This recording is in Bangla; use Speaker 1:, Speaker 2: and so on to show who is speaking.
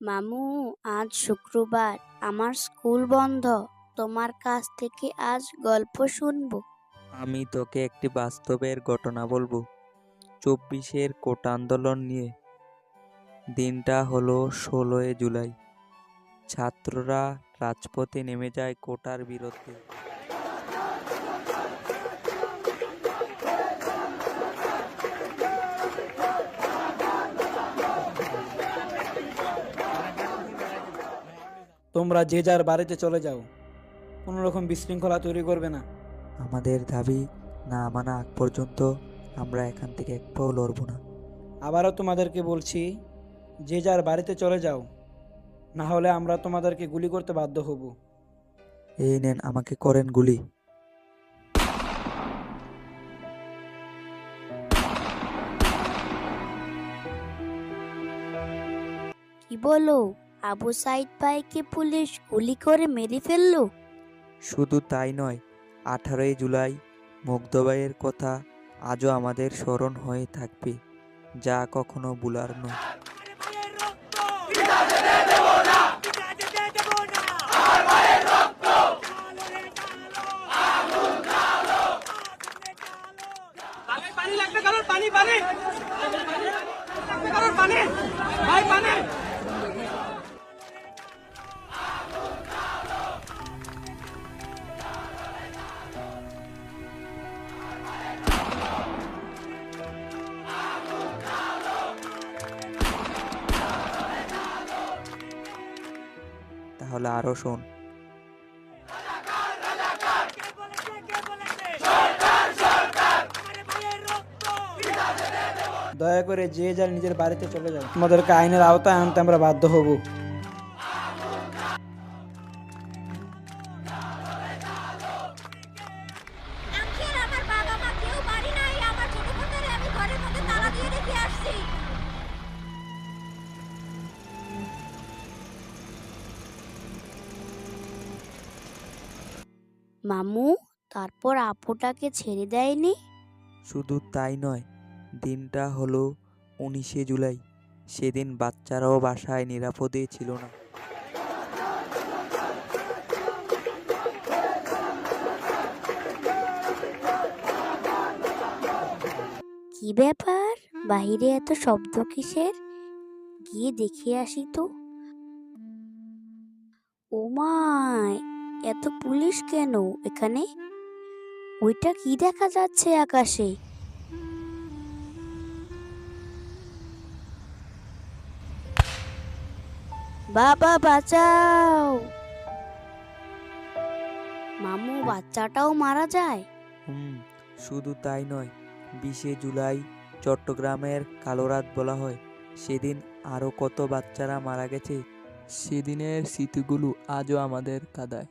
Speaker 1: মামু, আজ শুক্রবার। আমার স্কুল বন্ধ। তোমার কাছ থেকে আজ গল্প শুনব।
Speaker 2: আমি তোকে একটি বাস্তবের ঘটনা বলব। চব্বিশের কোটা আন্দোলন নিয়ে। দিনটা হলো ষোলোই জুলাই। ছাত্ররা রাজপথে নেমে যায় কোটার বিরুদ্ধে।
Speaker 3: তোমরা যে যার বাড়িতে চলে যাও কোনো রকম বিশৃঙ্খলা তৈরি করবে না।
Speaker 2: আমাদের দাবি না মানা আগ পর্যন্ত আমরা এখান থেকে এক পাও লড়ব না।
Speaker 3: আবারও তোমাদেরকে বলছি যে যার বাড়িতে চলে যাও না হলে আমরা তোমাদেরকে গুলি করতে বাধ্য হব।
Speaker 2: এই নেন আমাকে করেন গুলি।
Speaker 1: কি বলো? আবু সাইদ ভাইকে পুলিশ গুলি করে মেরে ফেলল?
Speaker 2: শুধু তাই নয় আঠারোই জুলাই মুগ্ধবাইয়ের কথা আজও আমাদের স্মরণ হয়ে থাকবে যা কখনো বুলার নয়।
Speaker 4: পানি পানি লাগবে কারোর পানি পানি। লাগবে কারোর পানি।
Speaker 2: তাহলে আরও শোন।
Speaker 3: দয়া করে যে যার নিজের বাড়িতে চলে যাও। তোমাদেরকে আইনের আওতায় আনতে আমরা বাধ্য হব।
Speaker 1: মামু তারপর আপুটাকে ছেড়ে দেয়নি?
Speaker 2: শুধু তাই নয় দিনটা হলো উনিশে জুলাই। সেদিন বাচ্চারাও বাসায় নিরাপদে ছিল না।
Speaker 1: কি ব্যাপার? বাইরে এত শব্দ কিসের? গিয়ে দেখে আসি তো। ও মায় এত পুলিশ কেন এখানে? ওইটা কি দেখা যাচ্ছে আকাশে? বাবা, বাঁচাও! মামু, বাচ্চাটাও মারা যায়?
Speaker 2: হুম, শুধু তাই নয়, বিশে জুলাই চট্টগ্রামের কালোরাত বলা হয়। সেদিন আরও কত বাচ্চারা মারা গেছে,
Speaker 5: সেদিনের স্মৃতিগুলো আজও আমাদের কাদায়।